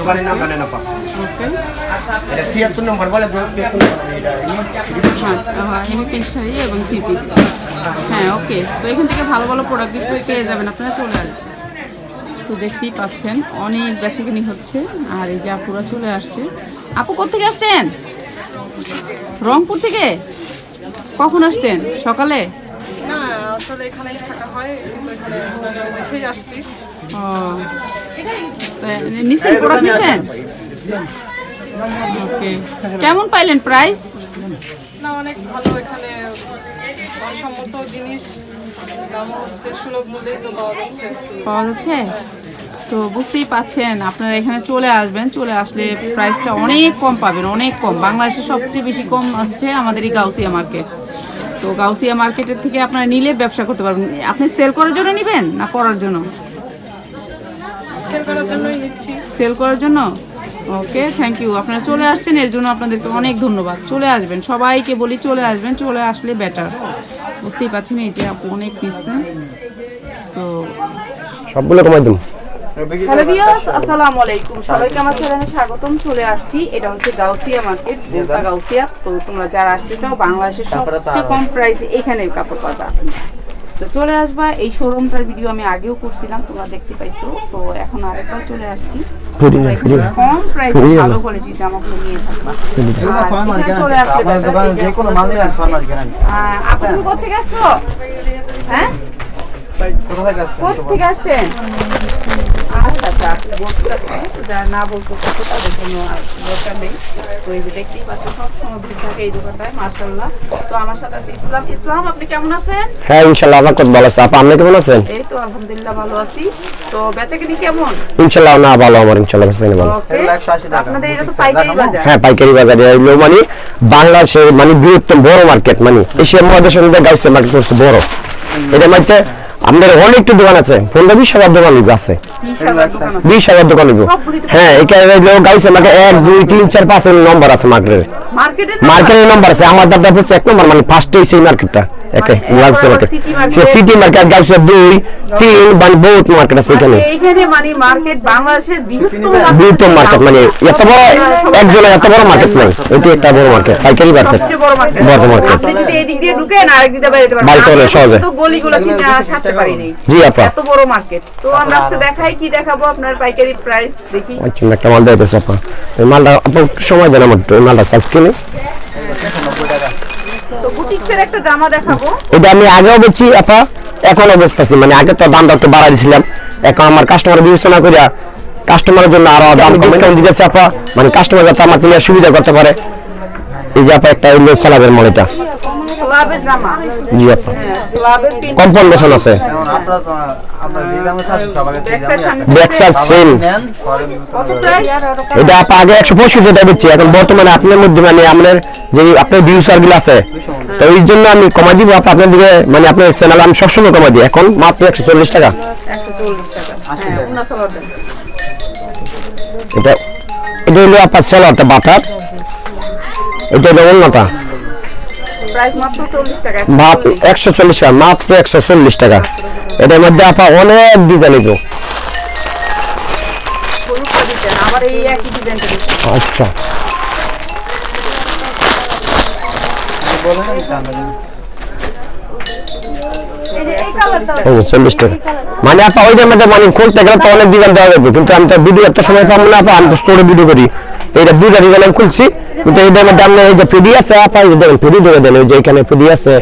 দোকানের নাম জানেন আপা। এটা ছিয়াত্তর নম্বর বলে তো ছিয়াত্তর নম্বর এটা হ্যাঁ এবং থ্রি পিস। হ্যাঁ ওকে। তো এখান থেকে ভালো ভালো প্রোডাক্ট পেয়ে যাবেন আপনারা চলে আসবেন। তো দেখতেই পাচ্ছেন অনেক বেচাকিনি হচ্ছে। আর এই যে আপুরা চলে আসছে। আপু কোথেকে আসছেন? রংপুর থেকে? কখন আসছেন? সকালে? আসলে এখানেই থাকা হয় কিন্তু এখানে দেখেই আসছি। ও। নিছেন প্রোডাক্ট নিছেন? ওকে। কেমন পাইলেন প্রাইস না অনেক ভালো এখানে মানসম্মত জিনিস। দামও হচ্ছে সুলভ মূল্যেই তো পাওয়া যাচ্ছে। পাওয়া যাচ্ছে? তো বুঝতেই পাচ্ছেন আপনারা এখানে চলে আসবেন চলে আসলে প্রাইসটা অনেক কম পাবেন অনেক কম। বাংলাদেশে সবচেয়ে বেশি কম আসছে আমাদের এই গাউসিয়া মার্কেট তো গাউসিয়া মার্কেটের থেকে আপনারা নিলে ব্যবসা করতে পারবেন। আপনি সেল করার জন্য নেবেন না করার জন্য? সেল করার জন্যই নিচ্ছি। সেল করার জন্য? ওকে থ্যাংক ইউ আপনারা চলে আসছেন এর জন্য আপনাদেরকে অনেক ধন্যবাদ। চলে আসবেন সবাইকে বলি চলে আসবেন চলে আসলে বেটার বুঝতেই পারছি না এই যে আপু অনেক নিচ্ছেন তো সবগুলো কমাই দিন। হ্যালো ভিউয়ার্স আসসালামু আলাইকুম। সবাইকে আমার চ্যানেলে স্বাগতম। চলে আসছি। এটা হচ্ছে গাউসিয়া মার্কেট গোলতা গাউসিয়া। তো তোমরা যারা আসতে চাও বাংলাদেশের সবচেয়ে কম প্রাইসে এখানে কাপড় পাবা। তো চলে আসবা। এই শোরুমটার ভিডিও আমি আগেও করছিলাম তোমরা দেখতে পাইছো। তো এখন আরেকবার চলে আসছি। কম প্রাইসে ভালো কোয়ালিটির জামাগুলো নিয়ে থাকবা। চলে আসলে আপনারা আসছো? হ্যাঁ? আসছেন? আচ্ছা আচ্ছা বলতে যারা না বলতে পারছে তাদের জন্য দরকার নেই। তো এই যে দেখতেই পাচ্ছেন সব ভিড় থাকে এই দোকানটায় মার্শাল্লাহ তো আমার সাথে আছে ইসলাম। ইসলাম আপনি কেমন আছেন? হ্যাঁ ইনশাল্লাহ আপনার কত ভালো আছে। আপা আপনি কেমন আছেন? এই তো আলহামদুলিল্লাহ ভালো আছি। তো বেচাকিনি কেমন? ইনশাল্লাহ না ভালো আমার ইনশাল্লাহ বেঁচে ভালো। আপনাদের এটা তো পাইকারি বাজার। হ্যাঁ পাইকারি বাজারে এগুলো মানে বাংলাদেশের মানে বৃহত্তম বড় মার্কেট মানে এশিয়া মহাদেশের মধ্যে গাইছে মার্কেট করছে বড়। এটা মধ্যে আমাদের অনেকটা দোকান আছে। পনেরো বিশ হাজার দোকান আছে। বিশ হাজার দোকান হ্যাঁ এখানে গাইছে আমাকে এক দুই তিন চার পাঁচ নম্বর আছে মার্কেটের মার্কেটের মার্কেটের নম্বর আছে। আমার দাদা হচ্ছে এক নম্বর মানে ফার্স্টে সেই মার্কেটটা একে মার্কেট সে সিটি মার্কেট দুই তিন মানে বহুত মার্কেট আছে এখানে। এইখানে মানে মার্কেট বাংলাদেশের বৃহত্তম বৃহত্তম মার্কেট মানে এত বড় একজনের এত বড় মার্কেট নাই। এটি একটা বড় মার্কেট পাইকারি মার্কেট বড় মার্কেট আপনি যদি এই দিক দিয়ে ঢুকেন আরেক দিক দিয়ে বেরোতে পারবেন। বাড়িতে সহজে। তো গলিগুলো জি আপা। এত বড় মার্কেট তো আমরা আজকে দেখাই কি দেখাবো আপনার পাইকারি প্রাইস দেখি। আচ্ছা একটা মাল দিতেছে আপা। এই মালটা আপা সময় দেন আমার মালটা সাইজ কিনে। তো একটা জামা দেখাবো। এটা আমি আগেও বেচি আপা এখন বেচতেছি মানে আগে তো দামটা একটু বাড়াই দিছিলাম। এখন আমার কাস্টমার বিবেচনা করিয়া কাস্টমারের জন্য আরও দাম কমে দিতেছে। আপা। মানে কাস্টমার যাতে আমার সুবিধা করতে পারে। এই যে আপা একটা স্লাবের জামা। জি আপা। কম আছে। ব্যাক সাইড সেম কত প্রাইস এটা আপা আগে একশো পঁয়ষট্টি টাকা দিচ্ছি। এখন বর্তমানে আপনার মধ্যে মানে আপনার যে আপনার ভিউসারগুলো আছে তো এই জন্য আমি কমাই দিব আপা আপনার দিকে মানে আপনার চ্যানেল আমি সবসময় কমাই দিই। এখন মাত্র একশো চল্লিশ টাকা। হ্যাঁ এটা এটা হলো আপনার স্যালাডটা বাটার এটা হলো অন্যটা প্রাইস মাত্র চল্লিশ টাকা ভাত একশো চল্লিশ টাকা মাত্র একশো চল্লিশ টাকা। এটার মধ্যে আপা অনেক ডিজাইন এগুলো। হলুদটা দিতেন আবার এই একই ডিজাইনটা দিচ্ছেন। আচ্ছা। চল্লিশ টাকা মানে আপা ওইটার মধ্যে মানে খুলতে গেলে তো অনেক ডিজাইন দেওয়া যাবে কিন্তু আমি তো ভিডিও এত সময় পাবো না আপা। আমি তো স্টোরে ভিডিও করি। এইটা দুইটা ডিজাইন আমি খুলছি। কিন্তু এইটার মধ্যে আপনার এই যে পিডি আছে, আপা, এই যে দেখেন পিডি দিয়ে দেন, এই যে এখানে পিডি আছে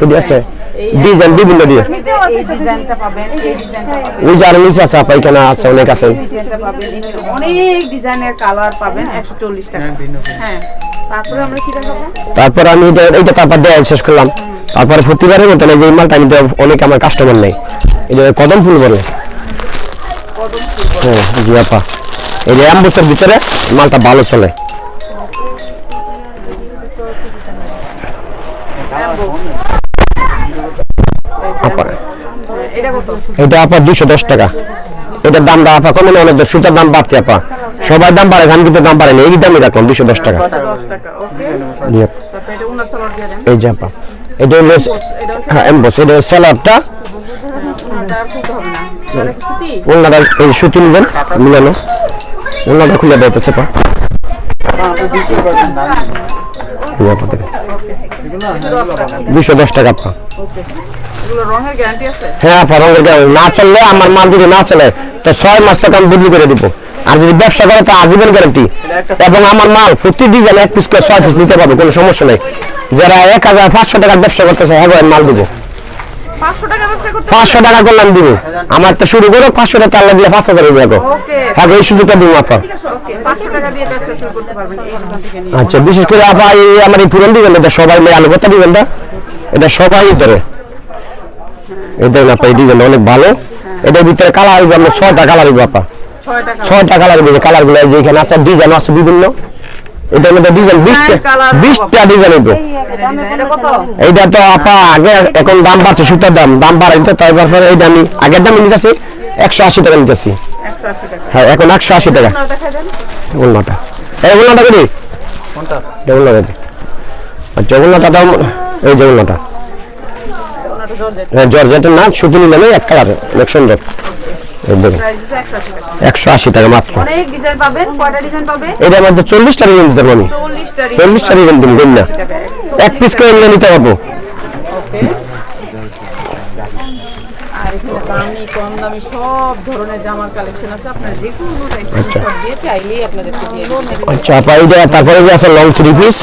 পিডি আছে। ডিজাইন বিভিন্ন দিয়ে। ওই নিচে আছে আছে, অনেক আছে। তারপরে আমি এটা এইটা তারপর দেওয়া শেষ করলাম। তারপরে প্রতিবারের মতন যে মালটা আমি অনেক আমার কাস্টমার নেই। কদম ফুল বলে। হ্যাঁ জি, আপা। এই যে অ্যাম্বুসের ভিতরে মালটা ভালো চলে। এটা আপা দুশো দশ টাকা। এটার দামটা আপা কমে না অনেক সুতার দাম বাড়ছে আপা সবার দাম বাড়ে আমি কিন্তু দাম বাড়েনি এই দামই রাখলাম দুশো দশ টাকা। এই যে আপা এটা হলো হ্যাঁ এমবস এটা স্যালাডটা। ওনারা এই সুতি নিবেন মিলানো। ওনারা খুলে টাকা পা। আছে। হ্যাঁ না চললে আমার মাল যদি না চলে, তো ছয় মাস করে দিব। আর যদি ব্যবসা করে, তো আজীবন গ্যারান্টি। এবং আমার মাল প্রতি ডিজাইন এক পিস করে ছয় পিস নিতে পারবে, কোনো সমস্যা নেই। যারা এক হাজার পাঁচশো টাকার ব্যবসা করতেছে হ্যাঁ মাল দিব। পাঁচশো টাকা করলাম দিব। আমার তো শুরু করো পাঁচশো টাকা আল্লাহ দিলে পাঁচ হাজার ওকে। হ্যাঁ এই সুযোগটা দিব আপা এই আচ্ছা বিশেষ করে আপা এই আমার এই পুরান দিবেন এটা সবাই মেয়ে আলু কথা দিবেন এটা সবাই ধরে। এটা আপা এই ডিজাইনটা অনেক ভালো। এটার ভিতরে কালার হইবে আপনার ছয়টা কালার হইবে আপা। ছয়টা কালার হইবে। কালারগুলো আছে ডিজাইন আছে বিভিন্ন। এটার মধ্যে ডিজাইন বিশটা colour বিশটা ডিজাইন হইবে। এইটা তো আপা আগে এখন দাম বাড়ছে সুতার দাম। দাম বাড়াইতে তাই পরে এইটা আমি আগের দাম নিতেছি একশো আশি টাকা নিতেছি। টাকা। হ্যাঁ এখন একশো আশি টাকা। উন্নটা এই উন্নটা করি? কোনটা? এটা উন্নটা আচ্ছা উন্নটা দাম এই যে জর্জেট। হ্যাঁ জর্জেটের না শুধু নিলাম এই এক কালার অনেক সুন্দর। একশো আশি টাকা মাত্র। এটার মধ্যে চল্লিশটা ডিজাইন দিতে পারব চল্লিশটা ডিজাইন দিন না এক পিস করে নিতে পারব দামি দামি আচ্ছা। আচ্ছা তারপরে যে আছে লং থ্রি পিস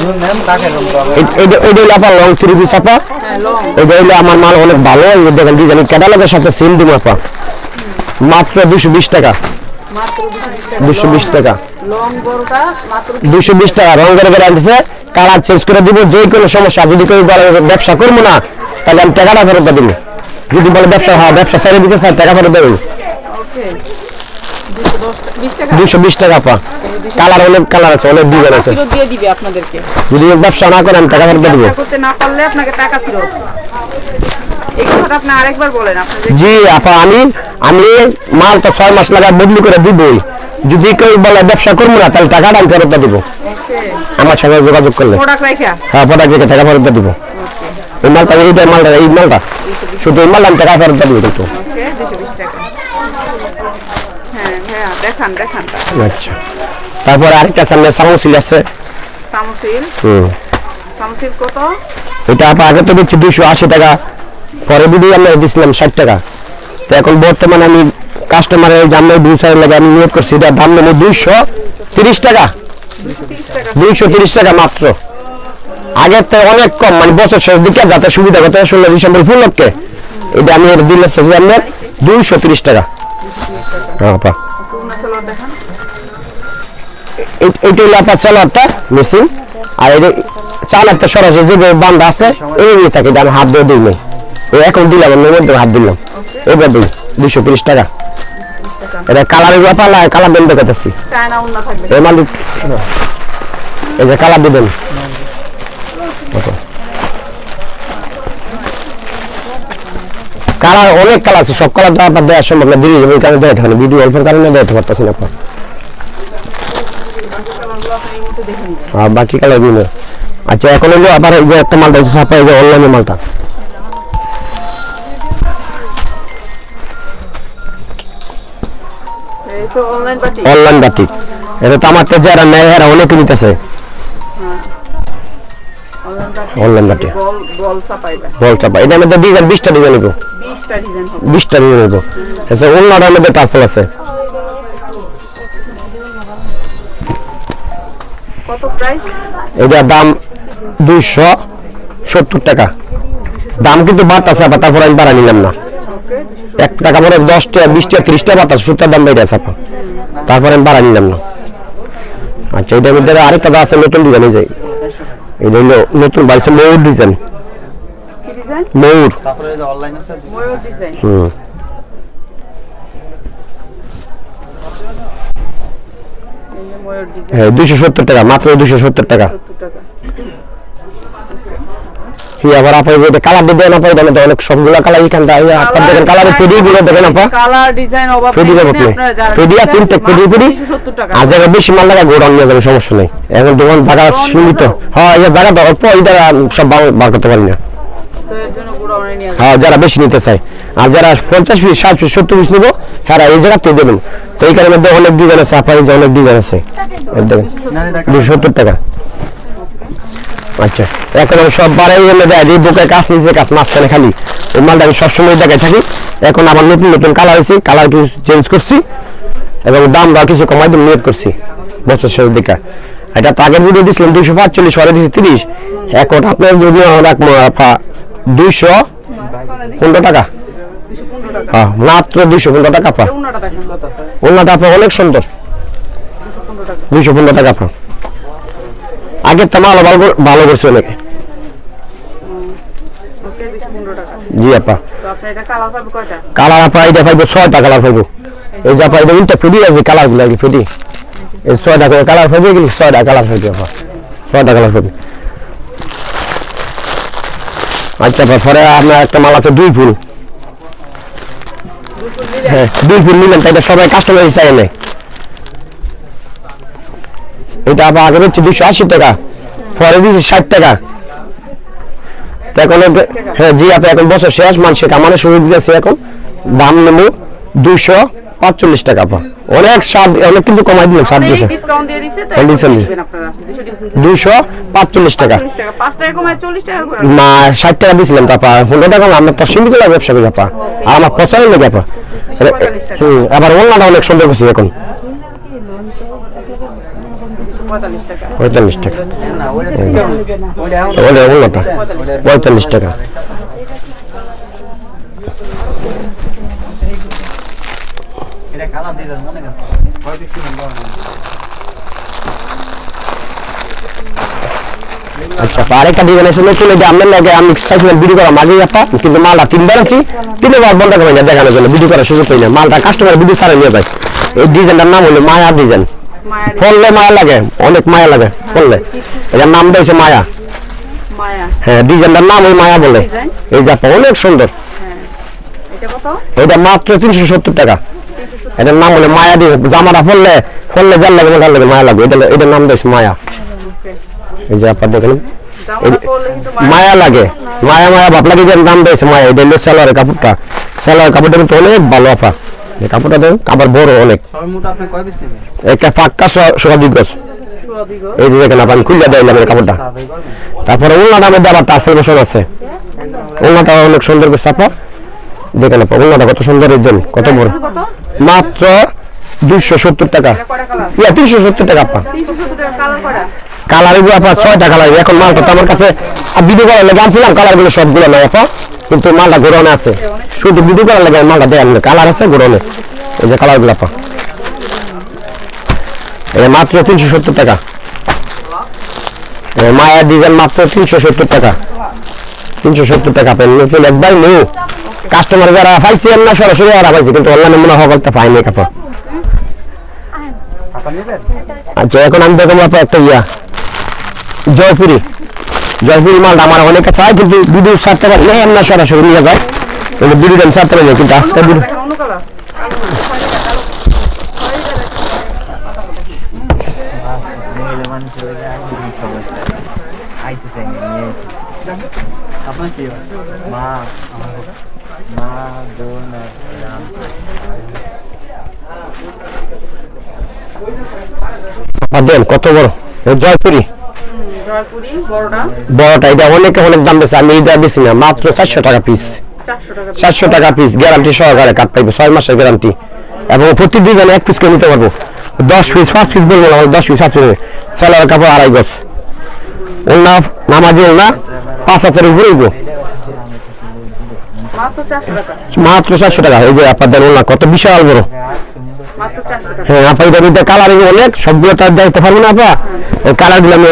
এটা হলো আপা লং থ্রি পিস আপা। হ্যাঁ লং এটা হলো আমার মাল অনেক ভালো। দেখেন ডিজাইন ক্যাটালগের সাথে সেম দিব আপা। মাত্র দুশো বিশ টাকা। দুশো বিশ টাকা। দুশো বিশ টাকা। রং করে করে আনতেছে কালার চেঞ্জ করে দিব। যে কোনো সমস্যা যদি কেউ ব্যবসা করব না তাহলে আমি টাকাটা ফেরত দিব। যদি বলে ব্যবসা হয় ব্যবসা ছেড়ে দিতে চাই টাকা ফেরত দেবেন। দুশো বিশ টাকা পা কালার অনেক কালার আছে অনেক ডিজাইন আছে। যদি ব্যবসা না করে আমি টাকা ফেরত দেবো। করতে না পারলে আপনাকে টাকা ফেরত। জি আপা আমি আমি মাল তো ছয় মাস লাগা বদলি করে দিবই। যদি কেউ বলে ব্যবসা করব না তাহলে টাকাটা আমি ফেরত দিব। আমার সঙ্গে যোগাযোগ করলে। প্রোডাক্ট রাখা? হ্যাঁ পটা থেকে টাকা ফেরত দিব। এই মালটা এইটা মালটা এই মালটা। শুধু এই মালটা আমি টাকা ফেরত দিব কিন্তু। হ্যাঁ হ্যাঁ আচ্ছা। তারপরে আরেকটা সামনে সামোসিল আছে। সামসিল? হুম। সামসিল কত? এটা আপা আগে তো দিচ্ছি দুশো আশি টাকা। পরে ভিডিও আমরা দিছিলাম ষাট টাকা। তো এখন বর্তমানে আমি কাস্টমারের দামে সাইড লাগে আমি নিয়োগ করছি। এটা দাম নেব দুইশো তিরিশ টাকা। দুইশো তিরিশ টাকা মাত্র। আগের থেকে অনেক কম মানে বছর শেষ দিকে যাতে সুবিধা করতে ষোলো ডিসেম্বর ফুল লক্ষে এটা আমি এর দিলে শেষে আপনার দুইশো তিরিশ টাকা। হ্যাঁ এইটা হলো আপনার চালারটা মেশিন আর এই চালারটা সরাসরি যে বান্ধা আছে এই থাকে, এটা আমি হাত দিয়ে দিই নাই এখন দিলাম আমি মধ্যে হাত দিলাম এবার দিই দুইশো তিরিশ টাকা। এটা কালার বন্ধ করতেছি। চায়না এই মালিক এই যে কালার দিবেন কালার অনেক কালার আছে সব কালার তো আপনার দেওয়া সম্ভব না দিদি ওই কারণে দেওয়া ভিডিও অল্পের কারণে দেওয়াতে পারতেছি না আপনার। আর বাকি কালার দিন আচ্ছা এখন হলো আবার এই যে একটা মালটা আছে সাপা এই যে অনলাইনে মালটা। অনলাইন বাতিক এটা তো আমার তো যারা নেয় এরা অনেকে নিতেছে। অনলাইন বাটি বল ছাপাইবে বল চাপা এটার মধ্যে ডিজাইন বিশটা ডিজাইন নিবো বিশটা ডিজাইন হবে। বিশটা ডিজাইন নিবো আচ্ছা অন্যটার মধ্যে আছে। কত প্রাইস এটার দাম দুইশো সত্তর টাকা। দাম কিন্তু বাড়তেছে আবার তারপর আমি বাড়া নিলাম না। এক টাকা পরে দশটা বিশটা ত্রিশটা বাতাস সুতার দাম বেড়ে আছে তারপরে আমি বাড়া নিলাম না। আচ্ছা এটার মধ্যে আরেকটা দাম আছে নতুন ডিজাইন এই যে। এটা হলো নতুন বাইছে ময়ূর ডিজাইন ময়ূর। তারপরে যে অনলাইন আছে ময়ূর ডিজাইন হুম। হ্যাঁ দুইশো সত্তর টাকা মাত্র দুইশো সত্তর টাকা। আবার আপা কালার দিয়ে দেন আপা এটা মধ্যে অনেক সবগুলা কালার এখান থেকে আপনার দেখেন কালারের পেডি গুলো দেখেন আপা। কালার ডিজাইন অভাব আছে ইনটেক পেডি মাত্র পেডি 270 টাকা। আর যারা বেশি মাল লাগা গোডাউন নিয়ে যাবে সমস্যা নেই। এখন দোকান জায়গা সীমিত। হ্যাঁ এই জায়গা তো অল্প সব বার করতে পারি না। হ্যাঁ যারা বেশি নিতে চায়। আর যারা পঞ্চাশ পিস ষাট পিস সত্তর পিস নিবো হ্যাঁ এই জায়গাতে দেবেন। তো এইখানের মধ্যে অনেক ডিজাইন আছে আপনার এই অনেক ডিজাইন আছে। এই দেখেন দুশো সত্তর টাকা। আচ্ছা। এখন আমি সব বাড়াই জন্য দেয় এই বুকে কাজ নিচে কাজ মাঝখানে খালি। ওই মালটা আমি সবসময় দেখাই থাকি। এখন আবার নতুন নতুন কালার হয়েছে কালার কিছু চেঞ্জ করছি এবং দামটা কিছু কমাই দিন নিয়োগ করছি বছর শেষের দিকে। এটা তো আগের ভিডিও দিয়েছিলাম দুইশো পাঁচচল্লিশ পরে দিয়েছি তিরিশ। এখন আপনার যদি রাখব দুইশো পনেরো টাকা। হ্যাঁ মাত্র দুইশো পনেরো টাকা দেখেন। ওনাটা আপনার অনেক সুন্দর। দুইশো পনেরো টাকা আপনার আগের তো মাল ভালো ভালো করছে অনেকে। জি আপা। কালার আপা এটা পাইবো ছয়টা কালার পাইবো। এই যে আপা এটা ফেটি আছে কালারগুলো কি ফেটি এই ছয়টা করে কালার পাইবে কিন্তু ছয়টা কালার পাইবে আপা। ছয়টা কালার পাইবে। আচ্ছা আপা পরে আপনার একটা মাল আছে দুই ফুল। হ্যাঁ দুই ফুল নিলেন তাই সবাই কাস্টমার হিসাবে নেয়। এটা আবার আগে হচ্ছে দুশো আশি টাকা। পরে দিয়েছি ষাট টাকা। এখন হ্যাঁ জি আপনি এখন বছর শেষ মানুষের কামানো শুরু দিয়েছে এখন। দাম নেব দুশো পাঁচচল্লিশ টাকা পা অনেক স্বাদ অনেক কিন্তু কমাই দিলাম স্বাদ দিয়েছে। দুশো পাঁচচল্লিশ টাকা। না ষাট টাকা দিয়েছিলাম তাপা পনেরো টাকা আমরা তো সিন্ডিকেট ব্যবসা করি আপা। আর আমার পছন্দ লেগে আপা। হুম আবার অন্যটা অনেক সুন্দর করছি এখন। পঁয়তাল্লিশ টাকা। ওটা পঁয়তাল্লিশ টাকা? আচ্ছা ডিজাইন আছে আমি করা কিন্তু মালটা তিনবার সুযোগ মালটা কাস্টমার ছাড়া নিয়ে যায়। এই ডিজাইনটার নাম হলো মায়া ডিজাইন। ফললে মায়া লাগে অনেক মায়া লাগে ফললে এটার নাম দিয়েছে মায়া। হ্যাঁ ডিজাইনটার নাম ওই মায়া বলে। এই জাপা অনেক সুন্দর। এটা মাত্র তিনশো সত্তর টাকা। এটার নাম হলো মায়া দিয়ে জামাটা ফললে ফললে যার লাগে যার লাগে মায়া লাগবে। এটা এটার নাম দিয়েছে মায়া। এই যে আপনার দেখেন। মায়া লাগে। মায়া মায়া বাপলা কি নাম দিয়েছে মায়া এটা হলো সালোয়ারের কাপড়টা। সালোয়ার কাপড়টা কিন্তু অনেক ভালো আপা কাপড়টা দেখুন কাপড় বড় অনেক? একটা পাক্কা সোয়াদিক গছ। এই যে দেখেন আপনি খুলে দিলাম এই কাপড়টা। তারপরে ওনাটা মধ্যে আবার টাসেল বসন আছে। ওনাটা অনেক সুন্দর করছে আপা। দেখেন আপা ওনাটা কত সুন্দর দেন কত বড়। মাত্র দুইশো সত্তর টাকা। ইয়া তিনশো সত্তর টাকা আপা। কালার এগুলো আপনার ছয়টা কালার। এখন মালটা তো আমার কাছে ভিডিও করার আনছিলাম কালারগুলো সবগুলো নয় আপা। কিন্তু মালটা গোড়নে আছে। শুধু ভিডিও করার লেগে মালটা দেয় কালার আছে গোড়নে এই যে কালারগুলো মাত্র তিনশো সত্তর টাকা। মায়া ডিজাইন মাত্র তিনশো সত্তর টাকা। তিনশো সত্তর টাকা পেন নতুন একবার নিউ। কাস্টমার যারা পাইছে না সরাসরি ওরা পাইছে, কিন্তু অনলাইনে মনে হয় হকলটা পাইনি কাপড়। আচ্ছা এখন আমি দেখাবো একটা ইয়া। জয়পুরি। জয়পুরি মালটা আমার অনেকে চাই কিন্তু ভিডিও ছাড়তে পারি না সরাসরি নিয়ে যায়। কিন্তু ভিডিওটা আমি ছাড়তে পারি কিন্তু আজকে দেন, কত বড়? জয়পুরি। বড়টা? এটা অনেকে অনেক দাম বেশি আমি এটা বেশি না মাত্র চারশো টাকা পিস চারশো টাকা পিস গ্যারান্টি সহকারে কাট পাইবে ছয় মাসের গ্যারান্টি এবং প্রতি দুজন এক পিস করে নিতে পারব। দশ পিস পাঁচ পিস বলব না দশ পিস পাঁচ পিস সালোয়ার কাপড় আড়াই গজ। ওলনা নামাজি ওলনা পাঁচ হাতের উপরে উঠবো মাত্র চারশো টাকা এই যে আপনাদের ওলনা কত বিশাল বড়। হ্যাঁ আপা এটার মধ্যে কালার অনেক সবগুলো তার দেখতে পারব না আপা? এই কালারগুলো আমি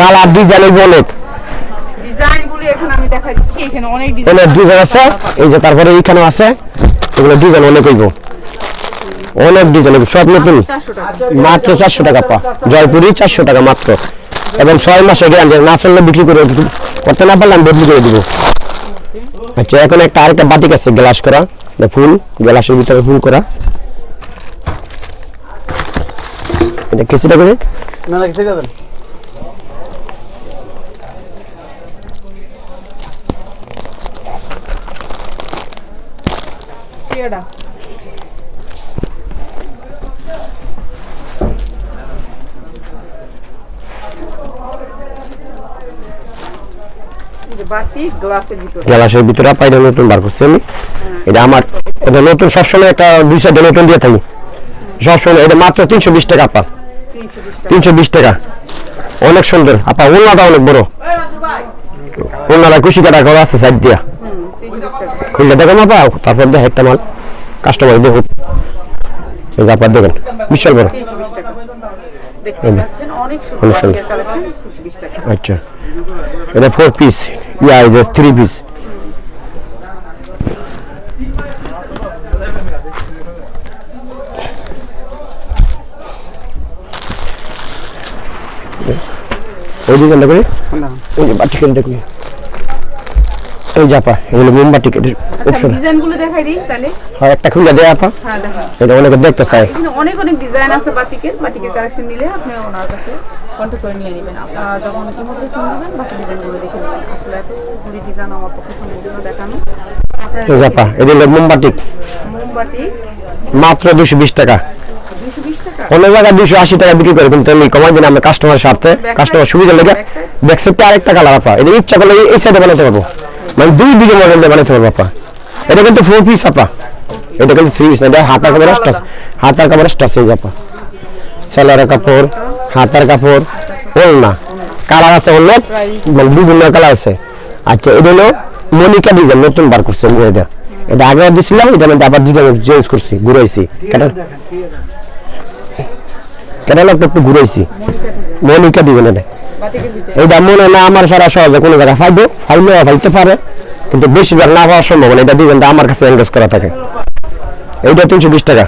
কালার ডিজাইন অনেক। গুলি ডিজাইন আছে। এই যে তারপরে এইখানেও আছে এগুলো ডিজাইন অনেক হইব। অনেক ডিজাইন সব নতুন। মাত্র চারশো টাকা। পা জয়পুরি চারশো টাকা মাত্র। এবং ছয় মাসে গ্যারান্টি না চললে বিক্রি করে। করতে না পারলে আমি বদলি করে দিব। আচ্ছা এখন একটা আরেকটা বাটিক আছে গ্লাস করা। ফুল গ্লাসের ভিতরে ফুল করা। এটা কিছুটা করে। না না ঠিক আছে প্রিয়টা এই যে বাটি গ্লাসের ভিতরে। এটা নতুন বার করছি আমি। এটা আমার এটা নতুন সবসময় একটা দুই সাইডে নতুন দিয়ে থাকি। সবসময় এটা মাত্র তিনশো বিশ টাকা আপা তিনশো বিশ টাকা। অনেক সুন্দর। আপা ওনাটা অনেক বড়। ওনারা কুশি কাটা করা আছে সাইড দিয়া। খুললে দেখেন আপা, তারপর দেখে একটা মাল। কাস্টমার দেখুন এই যে আপা, দেখেন, বিশাল বড়। অনেক আচ্ছা। এটা ফোর পিস ইয়া থ্রি পিস ওই করি ওই যে দেখুন এই যে আপা এগুলো কেটে খুব আচ্ছা ডিজাইনগুলো দেখাই দিই তাহলে। হয় একটা খুলে দেয় আপা। হ্যাঁ দেখা। এটা অনেকে দেখতে চায়। এখানে অনেক অনেক ডিজাইন আছে বাটিকের বাটিকের কালেকশন নিলে আপনি ওনার কাছে কন্ট্যাক্ট করে নিয়ে নেবেন। আপনারা যখন ইতিমধ্যে ফোন দেবেন বাকি ডিজাইনগুলো দেখে নেবেন। আসলে এত ঘুরি ডিজাইন আমার পক্ষে সম্পূর্ণ দেখানো। এই যে আপা এটা হলো মোমবাটি মোমবাটি মাত্র দুশো বিশ টাকা। দুশো বিশ টাকা অন্য জায়গায় দুশো আশি টাকা বিক্রি করে কিন্তু আমি কমাই দিন আমরা কাস্টমার স্বার্থে। কাস্টমার সুবিধা লেগে ব্যাক সাইডটা আরেকটা কালার আপা। এটা ইচ্ছা করলে এই সাইডে বানাতে পারব। মানে দুই দিকে মডেল দিয়ে বানাতে পারব আপা। এটা কিন্তু ফোর পিস আপা। এটা কিন্তু থ্রি পিস না এটা হাতার কাপড় স্টাস হাতার কাপড় স্টাস এই আপা। সেলারের কাপড় হাতার কাপড় ওলনা কালার আছে অন্য মানে বিভিন্ন কালার আছে। আচ্ছা এটা হলো মনিকা ডিজাইন নতুন বার করছে এটা। এটা আগে দিছিলাম এটা মধ্যে আবার ডিজাইন চেঞ্জ করছি ঘুরাইছি। কেন মনিকা দিবেন এটা। এইটা মনে না আমার সারা সহজে কোনো জায়গায় ফাইবো, ফাইলেও ফাইতে পারে, কিন্তু বেশিরভাগ না পাওয়ার সম্ভাবনা, এটা ডিজাইনটা আমার কাছে এনগেজ করা থাকে। এইটা তিনশো বিশ টাকা।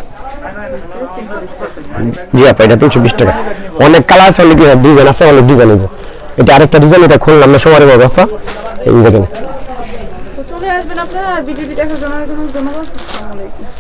জি আপা, এটা তিনশো বিশ টাকা। অনেক কালার আছে ডিজাইন আছে, অনেক ডিজাইন এটা আরেকটা ডিজাইন, এটা খুললাম না সবার বাবা আপা। এই দেখেন। চলে আসবেন আপনারা আর ভিডিওটি দেখার জন্য ধন্যবাদ, আসসালামু আলাইকুম।